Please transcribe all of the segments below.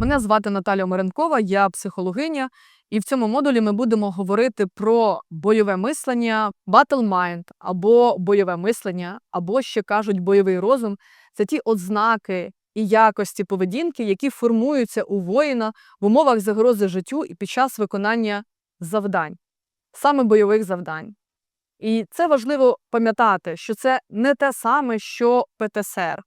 Мене звати Наталя Маренкова, я психологиня, і в цьому модулі ми будемо говорити про бойове мислення, battle mind, або бойове мислення, або ще кажуть бойовий розум. Це ті ознаки і якості поведінки, які формуються у воїна в умовах загрози життю і під час виконання завдань, саме бойових завдань. І це важливо пам'ятати, що це не те саме, що ПТСР.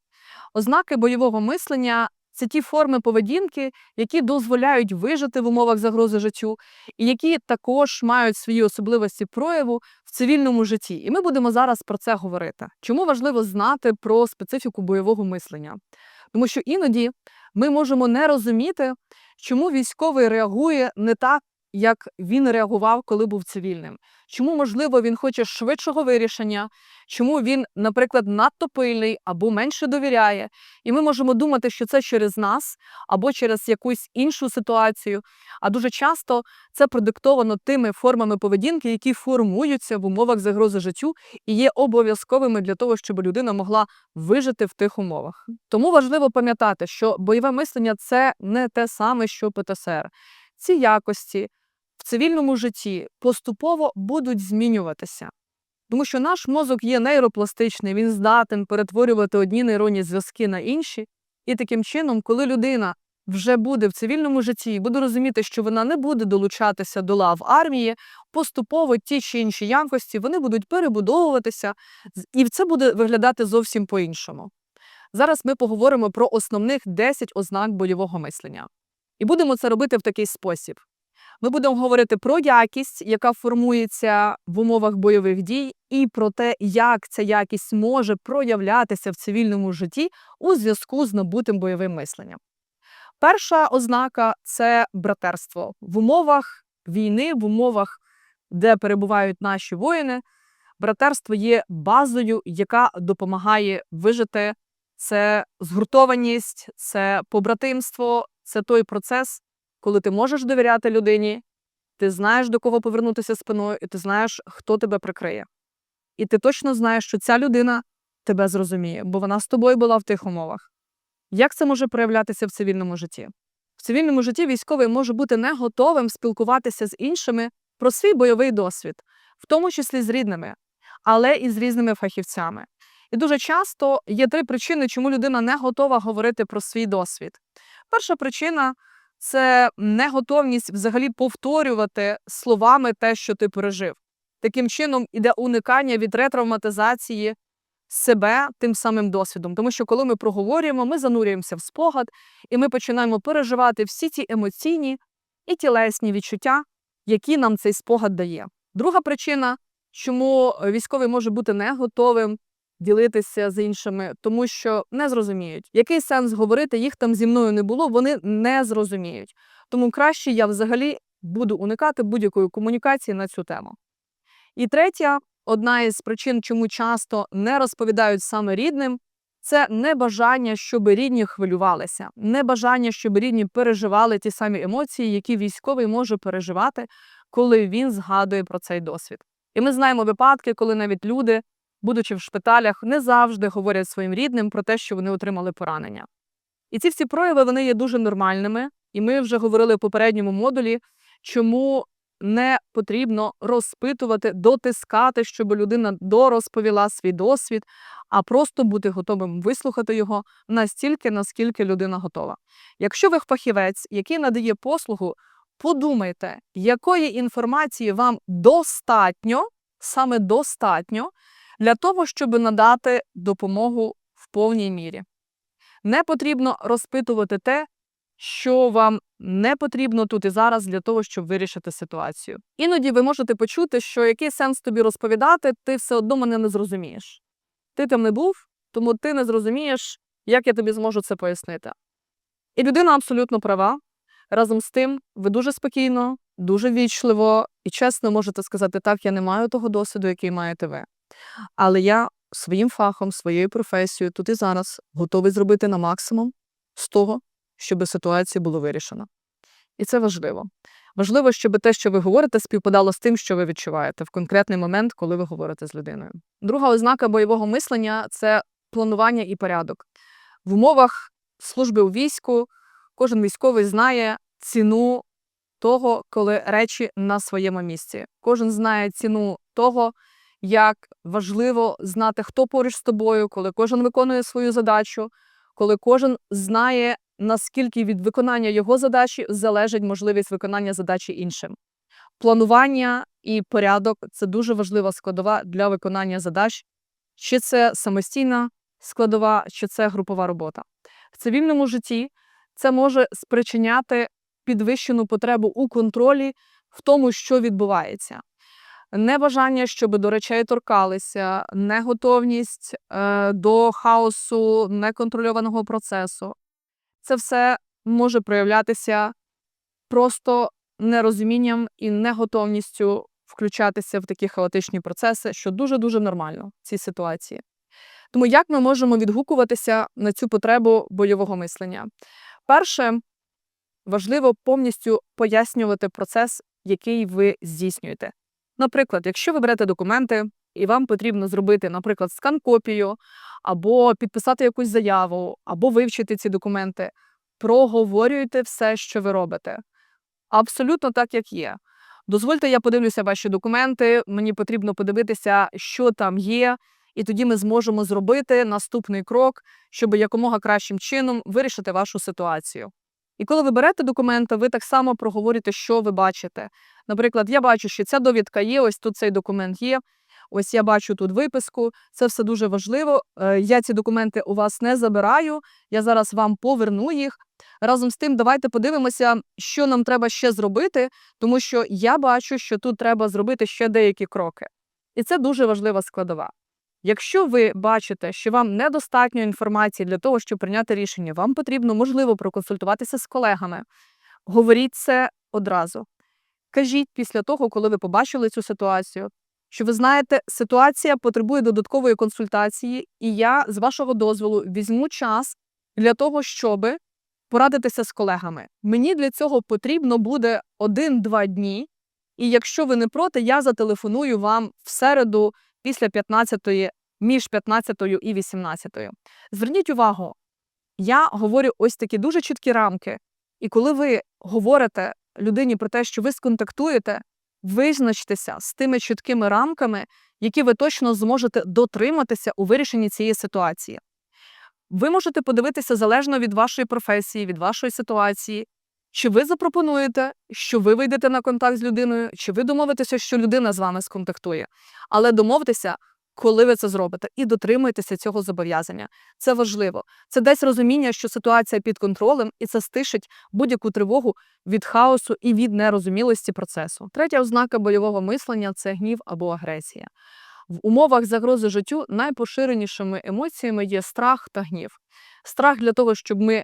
Ознаки бойового мислення це ті форми поведінки, які дозволяють вижити в умовах загрози життю, і які також мають свої особливості прояву в цивільному житті. І ми будемо зараз про це говорити. Чому важливо знати про специфіку бойового мислення? Тому що іноді ми можемо не розуміти, чому військовий реагує не так, як він реагував, коли був цивільним. Чому, можливо, він хоче швидшого вирішення, чому він, наприклад, надто пильний або менше довіряє. І ми можемо думати, що це через нас або через якусь іншу ситуацію. А дуже часто це продиктовано тими формами поведінки, які формуються в умовах загрози життю і є обов'язковими для того, щоб людина могла вижити в тих умовах. Тому важливо пам'ятати, що бойове мислення це не те саме, що ПТСР. Ці якості в цивільному житті поступово будуть змінюватися. Тому що наш мозок є нейропластичний, він здатен перетворювати одні нейронні зв'язки на інші. І таким чином, коли людина вже буде в цивільному житті буде розуміти, що вона не буде долучатися до лав армії, поступово ті чи інші якості вони будуть перебудовуватися, і це буде виглядати зовсім по-іншому. Зараз ми поговоримо про основних 10 ознак бойового мислення. І будемо це робити в такий спосіб. Ми будемо говорити про якість, яка формується в умовах бойових дій, і про те, як ця якість може проявлятися в цивільному житті у зв'язку з набутим бойовим мисленням. Перша ознака це братерство в умовах війни, в умовах, де перебувають наші воїни. Братерство є базою, яка допомагає вижити. Це згуртованість, це побратимство, це той процес, коли ти можеш довіряти людині, ти знаєш, до кого повернутися спиною, і ти знаєш, хто тебе прикриє. І ти точно знаєш, що ця людина тебе зрозуміє, бо вона з тобою була в тих умовах. Як це може проявлятися в цивільному житті? В цивільному житті військовий може бути не готовим спілкуватися з іншими про свій бойовий досвід, в тому числі з рідними, але і з різними фахівцями. І дуже часто є три причини, чому людина не готова говорити про свій досвід. Перша причина це неготовність взагалі повторювати словами те, що ти пережив. Таким чином іде уникання від ретравматизації себе тим самим досвідом. Тому що, коли ми проговорюємо, ми занурюємося в спогад, і ми починаємо переживати всі ті емоційні і тілесні відчуття, які нам цей спогад дає. Друга причина, чому військовий може бути не готовим ділитися з іншими, тому що не зрозуміють, який сенс говорити, їх там зі мною не було, вони не зрозуміють. Тому краще я взагалі буду уникати будь-якої комунікації на цю тему. І третя, одна із причин, чому часто не розповідають саме рідним, це небажання, щоб рідні хвилювалися, небажання, щоб рідні переживали ті самі емоції, які військовий може переживати, коли він згадує про цей досвід. І ми знаємо випадки, коли навіть люди будучи в шпиталях, не завжди говорять своїм рідним про те, що вони отримали поранення. І ці всі прояви вони є дуже нормальними, і ми вже говорили в попередньому модулі, чому не потрібно розпитувати, дотискати, щоб людина дорозповіла свій досвід, а просто бути готовим вислухати його настільки, наскільки людина готова. Якщо ви фахівець, який надає послугу, подумайте, якої інформації вам достатньо, саме достатньо для того, щоб надати допомогу в повній мірі. Не потрібно розпитувати те, що вам не потрібно тут і зараз для того, щоб вирішити ситуацію. Іноді ви можете почути, що який сенс тобі розповідати, ти все одно мене не зрозумієш. Ти там не був, тому ти не зрозумієш, як я тобі зможу це пояснити. І людина абсолютно права. Разом з тим, ви дуже спокійно, дуже вічливо і чесно можете сказати, так, я не маю того досвіду, який маєте ви. Але я своїм фахом, своєю професією тут і зараз готовий зробити на максимум з того, щоб ситуація була вирішена. І це важливо. Важливо, щоб те, що ви говорите, співпадало з тим, що ви відчуваєте в конкретний момент, коли ви говорите з людиною. Друга ознака бойового мислення це планування і порядок. В умовах служби у війську, Кожен військовий знає ціну того, коли речі на своєму місці. Кожен знає ціну того, як важливо знати, хто поруч з тобою, коли кожен виконує свою задачу, коли кожен знає, наскільки від виконання його задачі залежить можливість виконання задачі іншим. Планування і порядок це дуже важлива складова для виконання задач, чи це самостійна складова, чи це групова робота. В цивільному житті це може спричиняти підвищену потребу у контролі в тому, що відбувається. Небажання, щоб до речей торкалися, неготовність е, до хаосу, неконтрольованого процесу. Це все може проявлятися просто нерозумінням і неготовністю включатися в такі хаотичні процеси, що дуже-дуже нормально в цій ситуації. Тому як ми можемо відгукуватися на цю потребу бойового мислення? Перше, важливо повністю пояснювати процес, який ви здійснюєте. Наприклад, якщо ви берете документи і вам потрібно зробити, наприклад, скан-копію, або підписати якусь заяву, або вивчити ці документи, проговорюйте все, що ви робите. Абсолютно так, як є. Дозвольте, я подивлюся ваші документи, мені потрібно подивитися, що там є, і тоді ми зможемо зробити наступний крок, щоб якомога кращим чином вирішити вашу ситуацію. І коли ви берете документи, ви так само проговорюєте, що ви бачите. Наприклад, я бачу, що ця довідка є, ось тут цей документ є. Ось я бачу тут виписку, це все дуже важливо. Е, Я ці документи у вас не забираю. Я зараз вам поверну їх. Разом з тим, давайте подивимося, що нам треба ще зробити, тому що я бачу, що тут треба зробити ще деякі кроки. І це дуже важлива складова. Якщо ви бачите, що вам недостатньо інформації для того, щоб прийняти рішення, вам потрібно, можливо, проконсультуватися з колегами. Говоріть це одразу. Кажіть після того, коли ви побачили цю ситуацію, що ви знаєте, ситуація потребує додаткової консультації, і я, з вашого дозволу, візьму час для того, щоб порадитися з колегами. Мені для цього потрібно буде один-два дні, і якщо ви не проти, я зателефоную вам в середу після 15-ї, між 15-ю і 18-ю. Зверніть увагу, я говорю ось такі дуже чіткі рамки. І коли ви говорите людині про те, що ви сконтактуєте, визначтеся з тими чіткими рамками, які ви точно зможете дотриматися у вирішенні цієї ситуації. Ви можете подивитися залежно від вашої професії, від вашої ситуації, чи ви запропонуєте, що ви вийдете на контакт з людиною, чи ви домовитеся, що людина з вами сконтактує. Але домовтеся, коли ви це зробите, і дотримуйтеся цього зобов'язання. Це важливо. Це десь розуміння, що ситуація під контролем, і це стишить будь-яку тривогу від хаосу і від нерозумілості процесу. Третя ознака бойового мислення це гнів або агресія. В умовах загрози життю найпоширенішими емоціями є страх та гнів. Страх для того, щоб ми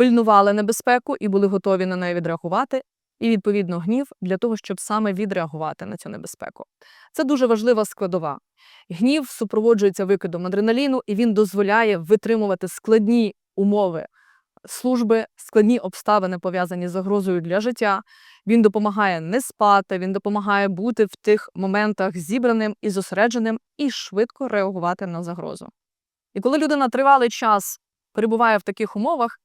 пильнували небезпеку і були готові на неї відреагувати, і відповідно гнів для того, щоб саме відреагувати на цю небезпеку. Це дуже важлива складова. Гнів супроводжується викидом адреналіну, і він дозволяє витримувати складні умови служби, складні обставини пов'язані з загрозою для життя. Він допомагає не спати, він допомагає бути в тих моментах зібраним і зосередженим і швидко реагувати на загрозу. І коли людина тривалий час перебуває в таких умовах,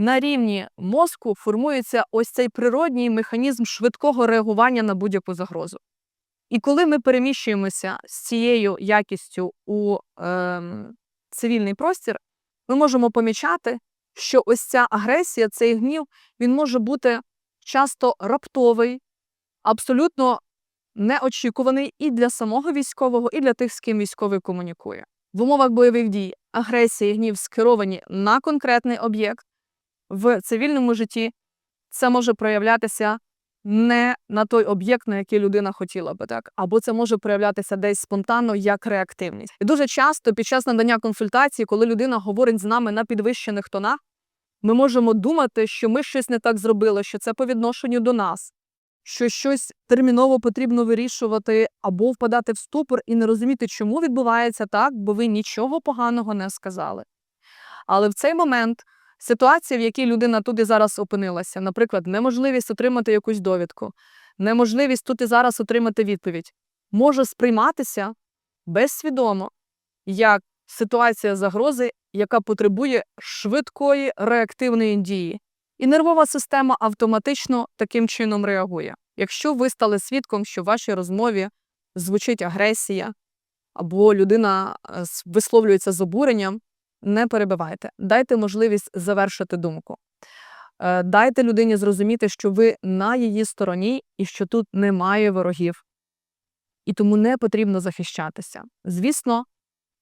на рівні мозку формується ось цей природній механізм швидкого реагування на будь-яку загрозу. І коли ми переміщуємося з цією якістю у е, цивільний простір, ми можемо помічати, що ось ця агресія, цей гнів, він може бути часто раптовий, абсолютно неочікуваний і для самого військового, і для тих, з ким військовий комунікує. В умовах бойових дій агресія і гнів скеровані на конкретний об'єкт. В цивільному житті це може проявлятися не на той об'єкт, на який людина хотіла би, так або це може проявлятися десь спонтанно як реактивність. І дуже часто під час надання консультації, коли людина говорить з нами на підвищених тонах, ми можемо думати, що ми щось не так зробили, що це по відношенню до нас, що щось терміново потрібно вирішувати або впадати в ступор і не розуміти, чому відбувається так, бо ви нічого поганого не сказали. Але в цей момент ситуація, в якій людина тут і зараз опинилася, наприклад, неможливість отримати якусь довідку, неможливість тут і зараз отримати відповідь, може сприйматися безсвідомо як ситуація загрози, яка потребує швидкої реактивної дії. І нервова система автоматично таким чином реагує. Якщо ви стали свідком, що в вашій розмові звучить агресія, або людина е, висловлюється з обуренням, не перебивайте. Дайте можливість завершити думку. Е, Дайте людині зрозуміти, що ви на її стороні і що тут немає ворогів. І тому не потрібно захищатися. Звісно,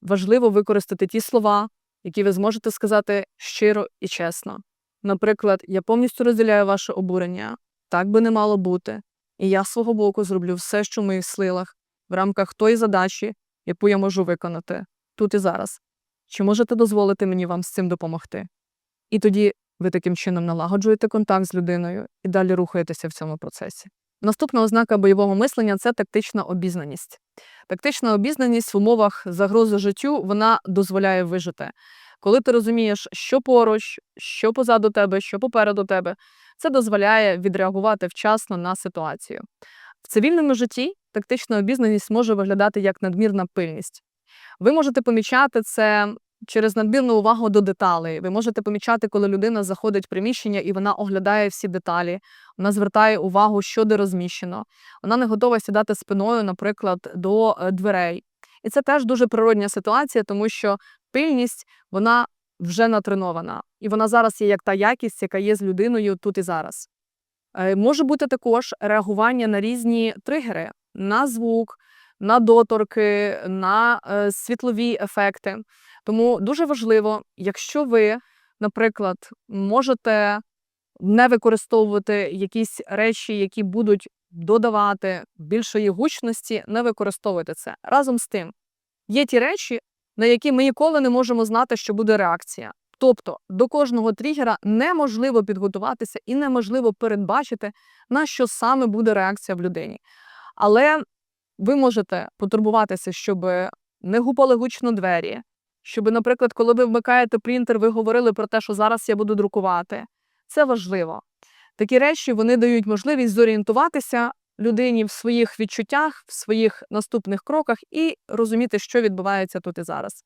важливо використати ті слова, які ви зможете сказати щиро і чесно. Наприклад, я повністю розділяю ваше обурення, так би не мало бути, і я свого боку зроблю все, що в моїх силах, в рамках тої задачі, яку я можу виконати тут і зараз. Чи можете дозволити мені вам з цим допомогти? І тоді ви таким чином налагоджуєте контакт з людиною і далі рухаєтеся в цьому процесі. Наступна ознака бойового мислення це тактична обізнаність. Тактична обізнаність в умовах загрози життю вона дозволяє вижити. Коли ти розумієш, що поруч, що позаду тебе, що попереду тебе, це дозволяє відреагувати вчасно на ситуацію. В цивільному житті тактична обізнаність може виглядати як надмірна пильність. Ви можете помічати це через надмірну увагу до деталей. Ви можете помічати, коли людина заходить в приміщення і вона оглядає всі деталі, вона звертає увагу, що де розміщено. Вона не готова сідати спиною, наприклад, до е, дверей. І це теж дуже природня ситуація, тому що пильність вона вже натренована, і вона зараз є як та якість, яка є з людиною тут і зараз. Е, Може бути також реагування на різні тригери, на звук, на доторки, на е, світлові ефекти. Тому дуже важливо, якщо ви, наприклад, можете не використовувати якісь речі, які будуть додавати більшої гучності, не використовуйте це. Разом з тим, є ті речі, на які ми ніколи не можемо знати, що буде реакція. Тобто до кожного тригера неможливо підготуватися і неможливо передбачити, на що саме буде реакція в людині. Але ви можете потурбуватися, щоб не гупали гучно двері, щоб, наприклад, коли ви вмикаєте принтер, ви говорили про те, що зараз я буду друкувати. Це важливо. Такі речі вони дають можливість зорієнтуватися людині в своїх відчуттях, в своїх наступних кроках і розуміти, що відбувається тут і зараз.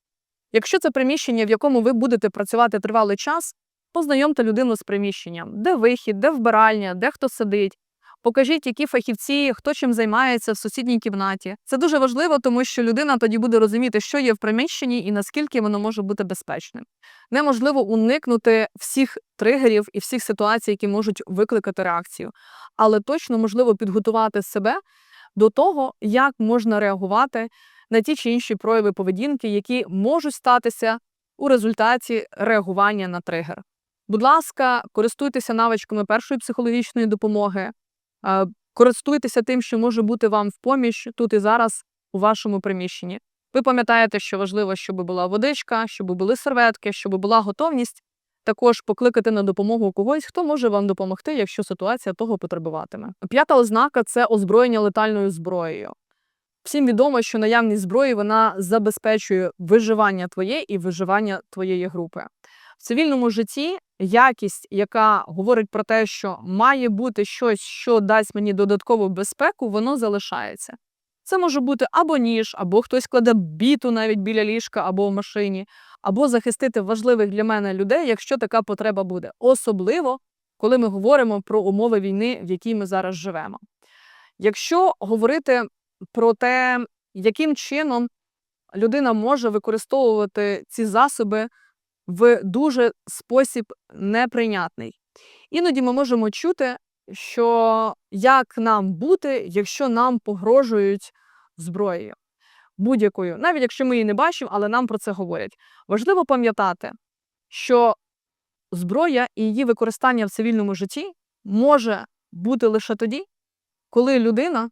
Якщо це приміщення, в якому ви будете працювати тривалий час, познайомте людину з приміщенням, де вихід, де вбиральня, де хто сидить. Покажіть, які фахівці, хто чим займається в сусідній кімнаті. Це дуже важливо, тому що людина тоді буде розуміти, що є в приміщенні і наскільки воно може бути безпечним. Неможливо уникнути всіх тригерів і всіх ситуацій, які можуть викликати реакцію, але точно можливо підготувати себе до того, як можна реагувати на ті чи інші прояви поведінки, які можуть статися у результаті реагування на тригер. Будь ласка, користуйтеся навичками першої психологічної допомоги, користуйтеся тим, що може бути вам в поміч тут і зараз у вашому приміщенні. Ви пам'ятаєте, що важливо, щоб була водичка, щоб були серветки, щоб була готовність. Також покликати на допомогу когось, хто може вам допомогти, якщо ситуація того потребуватиме. П'ята ознака це озброєння летальною зброєю. Всім відомо, що наявність зброї вона забезпечує виживання твоє і виживання твоєї групи. В цивільному житті якість, яка говорить про те, що має бути щось, що дасть мені додаткову безпеку, воно залишається. Це може бути або ніж, або хтось кладе біту навіть біля ліжка або в машині, або захистити важливих для мене людей, якщо така потреба буде. Особливо, коли ми говоримо про умови війни, в якій ми зараз живемо. Якщо говорити про те, яким чином людина може використовувати ці засоби в дуже спосіб неприйнятний. Іноді ми можемо чути, що як нам бути, якщо нам погрожують зброєю будь-якою, навіть якщо ми її не бачимо, але нам про це говорять. Важливо пам'ятати, що зброя і її використання в цивільному житті може бути лише тоді, коли людина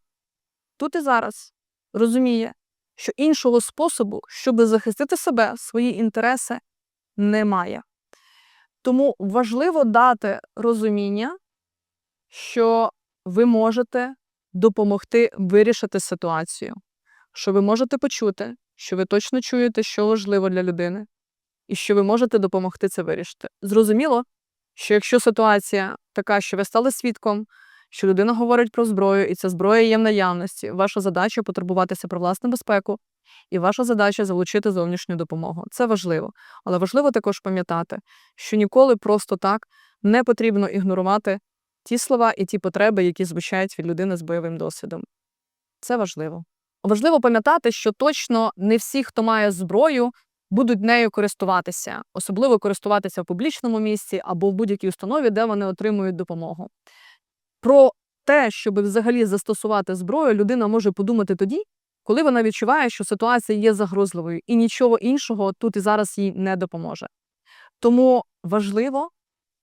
тут і зараз розуміє, що іншого способу, щоб захистити себе, свої інтереси, немає. Тому важливо дати розуміння, що ви можете допомогти вирішити ситуацію, що ви можете почути, що ви точно чуєте, що важливо для людини, і що ви можете допомогти це вирішити. Зрозуміло, що якщо ситуація така, що ви стали свідком, що людина говорить про зброю, і ця зброя є в наявності, ваша задача потурбуватися про власну безпеку, і ваша задача залучити зовнішню допомогу. Це важливо. Але важливо також пам'ятати, що ніколи просто так не потрібно ігнорувати ті слова і ті потреби, які звучають від людини з бойовим досвідом. Це важливо. Важливо пам'ятати, що точно не всі, хто має зброю, будуть нею користуватися, особливо користуватися в публічному місці або в будь-якій установі, де вони отримують допомогу. Про те, щоб взагалі застосувати зброю, людина може подумати тоді, коли вона відчуває, що ситуація є загрозливою, і нічого іншого тут і зараз їй не допоможе. Тому важливо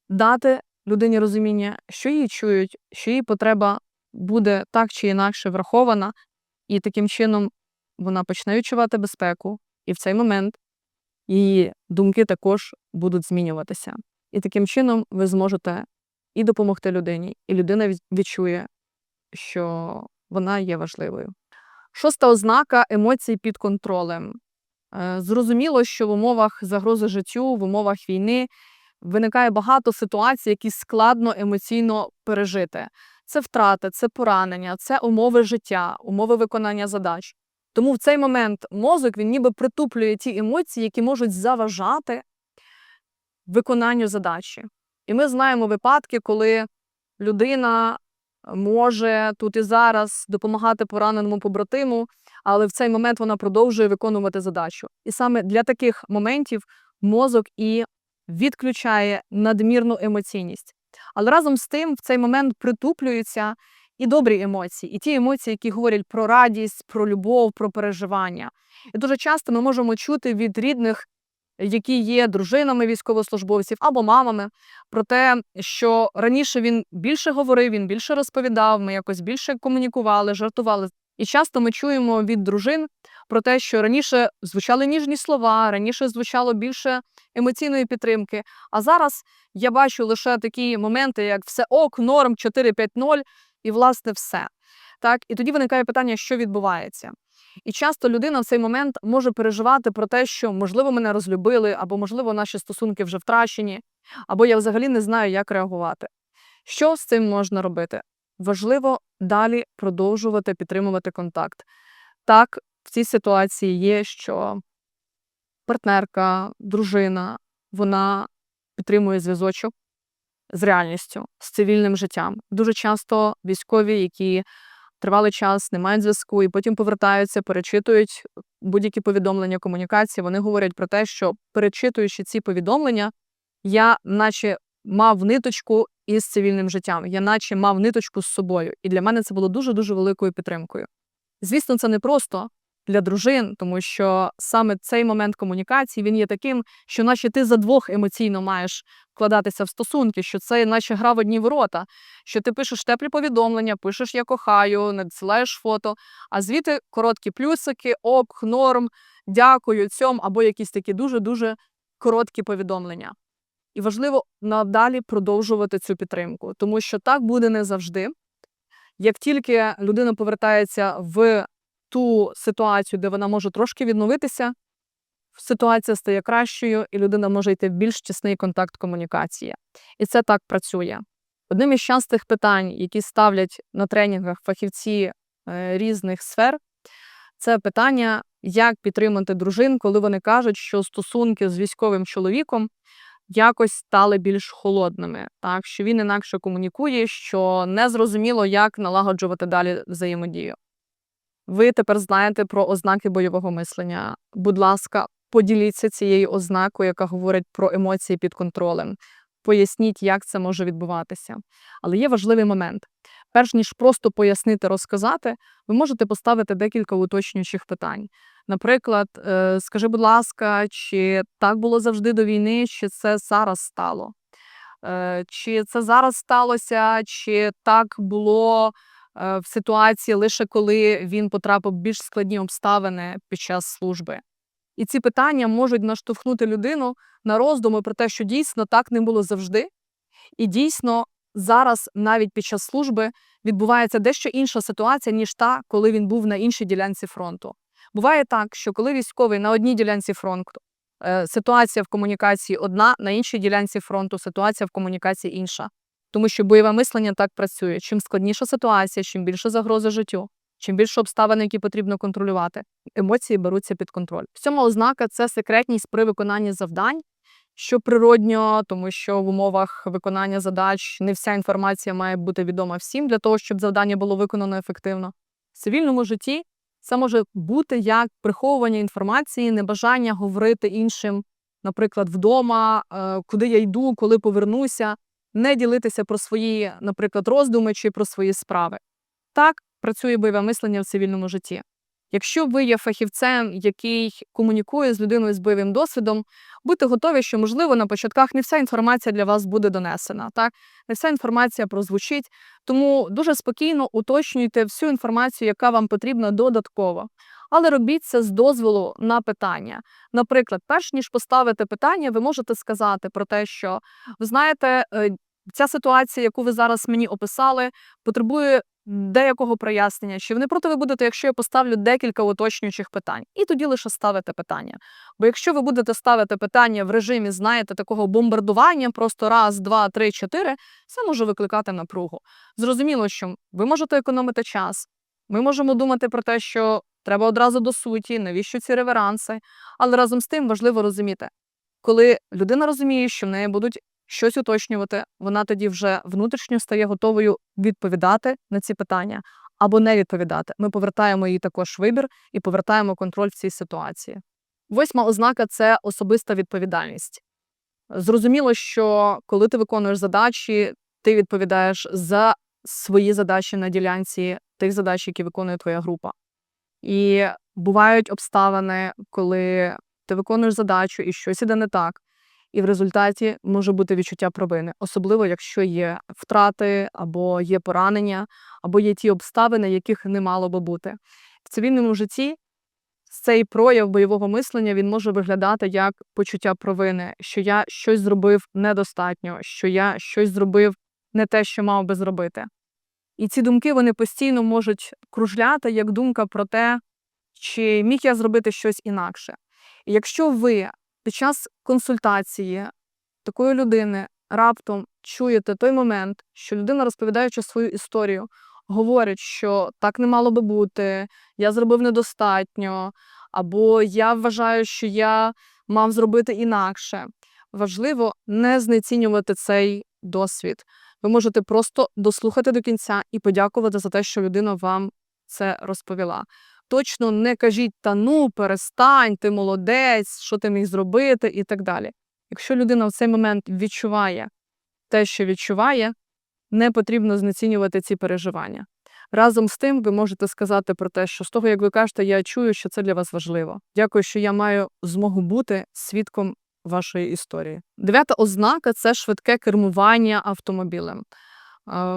дати людині розуміння, що її чують, що її потреба буде так чи інакше врахована, і таким чином вона почне відчувати безпеку, і в цей момент її думки також будуть змінюватися. І таким чином ви зможете і допомогти людині, і людина відчує, що вона є важливою. Шоста ознака емоцій під контролем. Е, Зрозуміло, що в умовах загрози життю, в умовах війни виникає багато ситуацій, які складно емоційно пережити. Це втрати, це поранення, це умови життя, умови виконання задач. Тому в цей момент мозок він ніби притуплює ті емоції, які можуть заважати виконанню задачі. І ми знаємо випадки, коли людина може тут і зараз допомагати пораненому побратиму, але в цей момент вона продовжує виконувати задачу. І саме для таких моментів мозок і відключає надмірну емоційність. Але разом з тим в цей момент притуплюються і добрі емоції, і ті емоції, які говорять про радість, про любов, про переживання. І дуже часто ми можемо чути від рідних, які є дружинами військовослужбовців або мамами, про те, що раніше він більше говорив, він більше розповідав, ми якось більше комунікували, жартували. І часто ми чуємо від дружин про те, що раніше звучали ніжні слова, раніше звучало більше емоційної підтримки. А зараз я бачу лише такі моменти, як все ок, норм 4-5-0, і власне все. Так, і тоді виникає питання, що відбувається. І часто людина в цей момент може переживати про те, що можливо мене розлюбили, або можливо наші стосунки вже втрачені, або я взагалі не знаю, як реагувати. Що з цим можна робити? Важливо далі продовжувати підтримувати контакт. Так, в цій ситуації є, що партнерка, дружина, вона підтримує зв'язочок з реальністю, з цивільним життям. Дуже часто військові, які тривалий час не мають зв'язку, і потім повертаються, перечитують будь-які повідомлення комунікації. Вони говорять про те, що перечитуючи ці повідомлення, я, наче, мав ниточку із цивільним життям, я наче мав ниточку з собою. І для мене це було дуже дуже великою підтримкою. Звісно, це не просто для дружин, тому що саме цей момент комунікації він є таким, що наче ти за двох емоційно маєш вкладатися в стосунки, що це наче гра в одні ворота, що ти пишеш теплі повідомлення, пишеш я кохаю, надсилаєш фото, а звідти короткі плюсики, ок, норм, дякую, цьом, або якісь такі дуже-дуже короткі повідомлення. І важливо надалі продовжувати цю підтримку, тому що так буде не завжди. Як тільки людина повертається в ту ситуацію, де вона може трошки відновитися, ситуація стає кращою, і людина може йти в більш тісний контакт комунікації. І це так працює. Одним із частих питань, які ставлять на тренінгах фахівці е, різних сфер, це питання, як підтримати дружин, коли вони кажуть, що стосунки з військовим чоловіком якось стали більш холодними, так що він інакше комунікує, що незрозуміло, як налагоджувати далі взаємодію. Ви тепер знаєте про ознаки бойового мислення. Будь ласка, поділіться цією ознакою, яка говорить про емоції під контролем. Поясніть, як це може відбуватися. Але є важливий момент. Перш ніж просто пояснити, розказати, ви можете поставити декілька уточнюючих питань. Наприклад, е, скажи, будь ласка, чи так було завжди до війни, чи це зараз стало? Е, Чи це зараз сталося, чи так було в ситуації лише коли він потрапив в більш складні обставини під час служби? І ці питання можуть наштовхнути людину на роздуми про те, що дійсно так не було завжди, і дійсно зараз, навіть під час служби, відбувається дещо інша ситуація, ніж та, коли він був на іншій ділянці фронту. Буває так, що коли військовий на одній ділянці фронту, е, ситуація в комунікації одна, на іншій ділянці фронту ситуація в комунікації інша. Тому що бойове мислення так працює. Чим складніша ситуація, чим більше загрози життю, чим більше обставин, які потрібно контролювати, емоції беруться під контроль. Сьома ознака це секретність при виконанні завдань що природньо, тому що в умовах виконання задач не вся інформація має бути відома всім для того, щоб завдання було виконано ефективно. В цивільному житті це може бути як приховування інформації, небажання говорити іншим, наприклад, вдома, е, куди я йду, коли повернуся, не ділитися про свої, наприклад, роздуми чи про свої справи. Так працює бойове мислення в цивільному житті. Якщо ви є фахівцем, який комунікує з людиною з бойовим досвідом, будьте готові, що можливо на початках не вся інформація для вас буде донесена, так не вся інформація прозвучить. Тому дуже спокійно уточнюйте всю інформацію, яка вам потрібна додатково. Але робіть це з дозволу на питання. Наприклад, перш ніж поставити питання, ви можете сказати про те, що ви знаєте, е, ця ситуація, яку ви зараз мені описали, потребує деякого прояснення. Чи не проти ви будете, якщо я поставлю декілька уточнюючих питань, і тоді лише ставите питання. Бо якщо ви будете ставити питання в режимі, знаєте, такого бомбардування, просто раз, два, три, чотири, це може викликати напругу. Зрозуміло, що ви можете економити час. Ми можемо думати про те, що треба одразу до суті, навіщо ці реверанси. Але разом з тим важливо розуміти, коли людина розуміє, що в неї будуть щось уточнювати, вона тоді вже внутрішньо стає готовою відповідати на ці питання або не відповідати. Ми повертаємо їй також вибір і повертаємо контроль в цій ситуації. Восьма ознака це особиста відповідальність. Зрозуміло, що коли ти виконуєш задачі, ти відповідаєш за свої задачі на ділянці тих задач, які виконує твоя група. І бувають обставини, коли ти виконуєш задачу і щось іде не так, і в результаті може бути відчуття провини, особливо якщо є втрати, або є поранення, або є ті обставини, яких не мало би бути. В цивільному житті цей прояв бойового мислення він може виглядати як почуття провини, що я щось зробив недостатньо, що я щось зробив не те, що мав би зробити. І ці думки вони постійно можуть кружляти як думка про те, чи міг я зробити щось інакше. І якщо ви під час консультації такої людини раптом чуєте той момент, що людина, розповідаючи свою історію, говорить, що так не мало би бути, я зробив недостатньо, або я вважаю, що я мав зробити інакше. Важливо не знецінювати цей досвід. Ви можете просто дослухати до кінця і подякувати за те, що людина вам це розповіла. Точно не кажіть та ну, перестань, ти молодець, що ти міг зробити, і так далі. Якщо людина в цей момент відчуває те, що відчуває, не потрібно знецінювати ці переживання. Разом з тим, ви можете сказати про те, що з того, як ви кажете, я чую, що це для вас важливо. Дякую, що я маю змогу бути свідком вашої історії. Дев'ята ознака це швидке кермування автомобілем.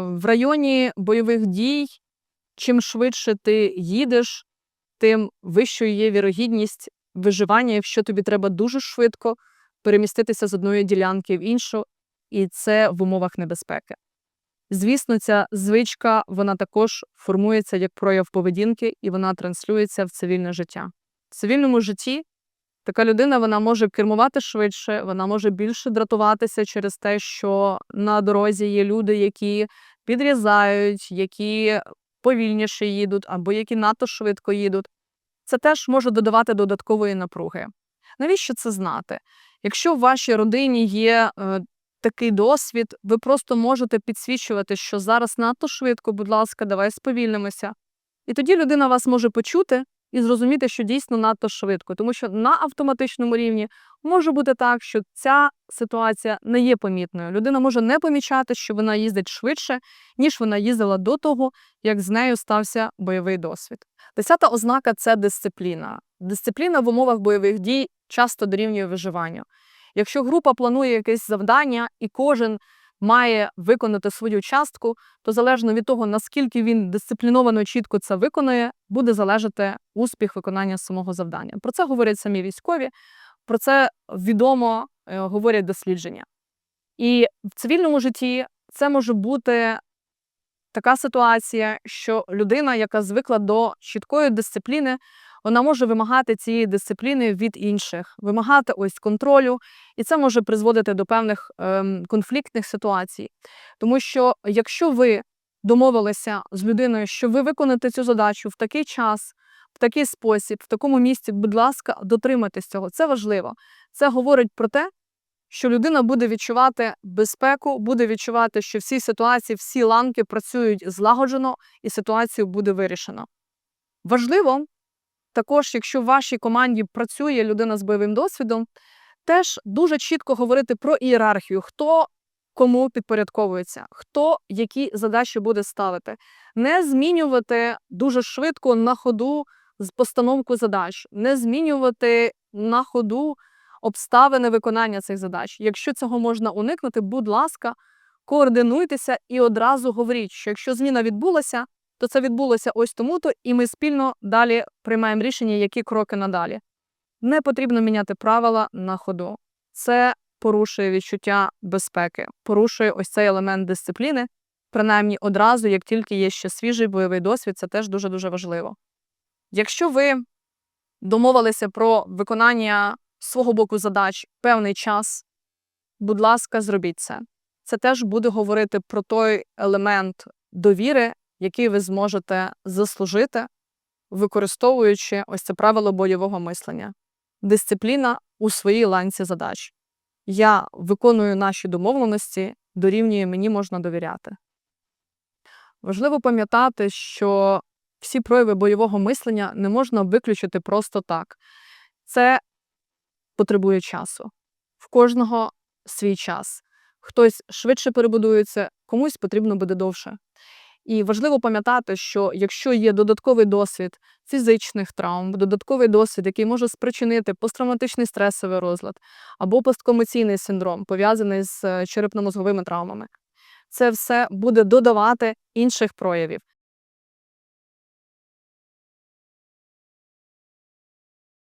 В районі бойових дій, чим швидше ти їдеш, тим вищою є вірогідність виживання, якщо тобі треба дуже швидко переміститися з одної ділянки в іншу, і це в умовах небезпеки. Звісно, ця звичка вона також формується як прояв поведінки, і вона транслюється в цивільне життя. В цивільному житті така людина вона може кермувати швидше, вона може більше дратуватися через те, що на дорозі є люди, які підрізають, які повільніше їдуть або які надто швидко їдуть. Це теж може додавати додаткової напруги. Навіщо це знати? Якщо в вашій родині є е, такий досвід, ви просто можете підсвічувати, що зараз надто швидко, будь ласка, давай сповільнимося. І тоді людина вас може почути і зрозуміти, що дійсно надто швидко, тому що на автоматичному рівні може бути так, що ця ситуація не є помітною. Людина може не помічати, що вона їздить швидше, ніж вона їздила до того, як з нею стався бойовий досвід. Десята ознака це дисципліна. Дисципліна в умовах бойових дій часто дорівнює виживанню. Якщо група планує якесь завдання і кожен має виконати свою частку, то залежно від того, наскільки він дисципліновано чітко це виконує, буде залежати успіх виконання самого завдання. Про це говорять самі військові, про це відомо е, говорять дослідження. І в цивільному житті це може бути така ситуація, що людина, яка звикла до чіткої дисципліни, вона може вимагати цієї дисципліни від інших, вимагати ось контролю, і це може призводити до певних ем, конфліктних ситуацій. Тому що якщо ви домовилися з людиною, що ви виконаєте цю задачу в такий час, в такий спосіб, в такому місці, будь ласка, дотримайтесь цього. Це важливо. Це говорить про те, що людина буде відчувати безпеку, буде відчувати, що всі ситуації, всі ланки працюють злагоджено і ситуацію буде вирішено. Важливо також, якщо в вашій команді працює людина з бойовим досвідом, теж дуже чітко говорити про ієрархію, хто кому підпорядковується, хто які задачі буде ставити, не змінювати дуже швидко на ходу постановку задач, не змінювати на ходу обставини виконання цих задач. Якщо цього можна уникнути, будь ласка, координуйтеся і одразу говоріть, що якщо зміна відбулася, то це відбулося ось тому-то, і ми спільно далі приймаємо рішення, які кроки надалі. Не потрібно міняти правила на ходу. Це порушує відчуття безпеки, порушує ось цей елемент дисципліни. Принаймні одразу, як тільки є ще свіжий бойовий досвід, це теж дуже дуже важливо. Якщо ви домовилися про виконання свого боку задач певний час, будь ласка, зробіть це. Це теж буде говорити про той елемент довіри, який ви зможете заслужити, використовуючи ось це правило бойового мислення. Дисципліна у своїй ланці задач. Я виконую наші домовленості, дорівнює мені можна довіряти. Важливо пам'ятати, що всі прояви бойового мислення не можна виключити просто так. Це потребує часу. В кожного свій час. Хтось швидше перебудується, комусь потрібно буде довше. І важливо пам'ятати, що якщо є додатковий досвід фізичних травм, додатковий досвід, який може спричинити посттравматичний стресовий розлад або посткомоційний синдром, пов'язаний з е, черепно-мозговими травмами, це все буде додавати інших проявів.